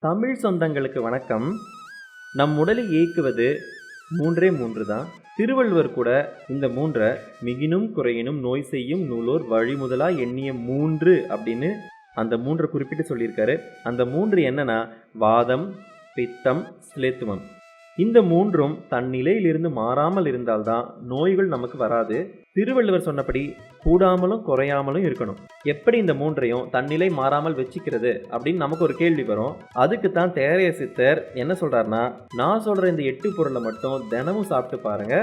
தமிழ் சொந்தங்களுக்கு வணக்கம். நம் உடலை இயக்குவது மூன்றே மூன்று தான். திருவள்ளுவர் கூட இந்த மூன்றை மிகினும் குறையினும் நோய் செய்யும் நூலோர் வழிமுதலா எண்ணிய மூன்று அப்படின்னு அந்த மூன்றை குறிப்பிட்டு சொல்லியிருக்காரு. அந்த மூன்று என்னன்னா வாதம் பித்தம் ஸ்லேத்துவம் இந்த மூன்றும் தன் நிலையிலிருந்து மாறாமல் இருந்தால்தான் நோய்கள் நமக்கு வராது. திருவள்ளுவர் சொன்னபடி கூடாமலும் குறையாமலும் இருக்கணும். எப்படி இந்த மூன்றையும் தன்னிலை மாறாமல் வச்சுக்கிறது அப்படின்னு நமக்கு ஒரு கேள்வி வரும். அதுக்கு தான் தேரைய சித்தர் என்ன சொல்றாருன்னா நான் சொல்ற இந்த எட்டு பொருளை மட்டும் தினமும் சாப்பிட்டு பாருங்க.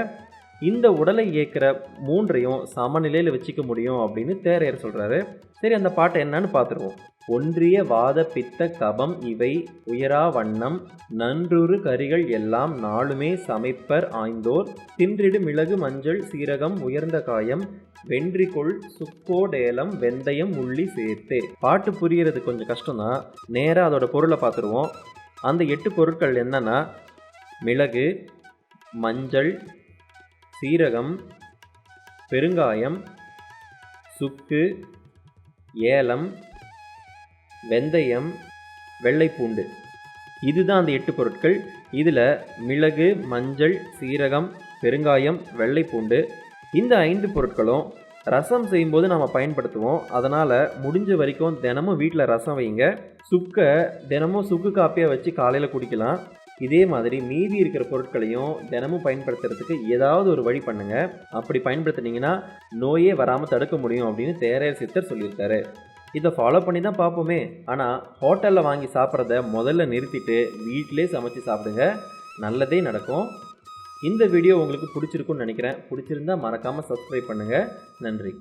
இந்த உடலை இயக்கிற மூன்றையும் சமநிலையில் வச்சுக்க முடியும் அப்படின்னு தேரையர் சொல்றாரு. சரி அந்த பாட்டை என்னன்னு பார்த்துருவோம். ஒன்றிய வாத பித்த கபம் இவை உயரா வண்ணம் நன்றுரு கரிகள் எல்லாம் நாளுமே சமைப்பர் ஆய்ந்தோர் தின்றிடு மிளகு மஞ்சள் சீரகம் உயர்ந்த காயம் வென்றிக்கொள் சுக்கோடேலம் வெந்தயம் உள்ளி சேர்த்தே. பாட்டு புரியறது கொஞ்சம் கஷ்டம்தான் நேராக அதோட பொருளை பார்த்துருவோம் அந்த எட்டு பொருட்கள் என்னன்னா மிளகு மஞ்சள் சீரகம் பெருங்காயம் சுக்கு ஏலம் வெந்தயம் வெள்ளைப்பூண்டு. இதுதான் அந்த எட்டு பொருட்கள். இதில் மிளகு மஞ்சள் சீரகம் பெருங்காயம் வெள்ளைப்பூண்டு. இந்த ஐந்து பொருட்களும் ரசம் செய்யும்போது நம்ம பயன்படுத்துவோம். அதனால் முடிஞ்ச வரைக்கும் தினமும் வீட்டில் ரசம் வைங்க. சுக்கை தினமும் சுக்கு காப்பியாக வச்சு காலையில் குடிக்கலாம். இதே மாதிரி மீதி இருக்கிற பொருட்களையும் தினமும் பயன்படுத்துறதுக்கு ஏதாவது ஒரு வழி பண்ணுங்கள் அப்படி பயன்படுத்துனீங்கன்னா நோயே வராமல் தடுக்க முடியும் அப்படின்னு தேரையர் சித்தர் சொல்லியிருக்காரு. இதை ஃபாலோ பண்ணி தான் பார்ப்போமே. ஆனால் ஹோட்டலில் வாங்கி சாப்பிட்றத முதல்ல நிறுத்திட்டு வீட்டிலே சமைச்சு சாப்பிடுங்க. நல்லதே நடக்கும். இந்த வீடியோ உங்களுக்கு பிடிச்சிருக்குன்னு நினைக்கிறேன். பிடிச்சிருந்தா மறக்காமல் சப்ஸ்கிரைப் பண்ணுங்கள் நன்றி.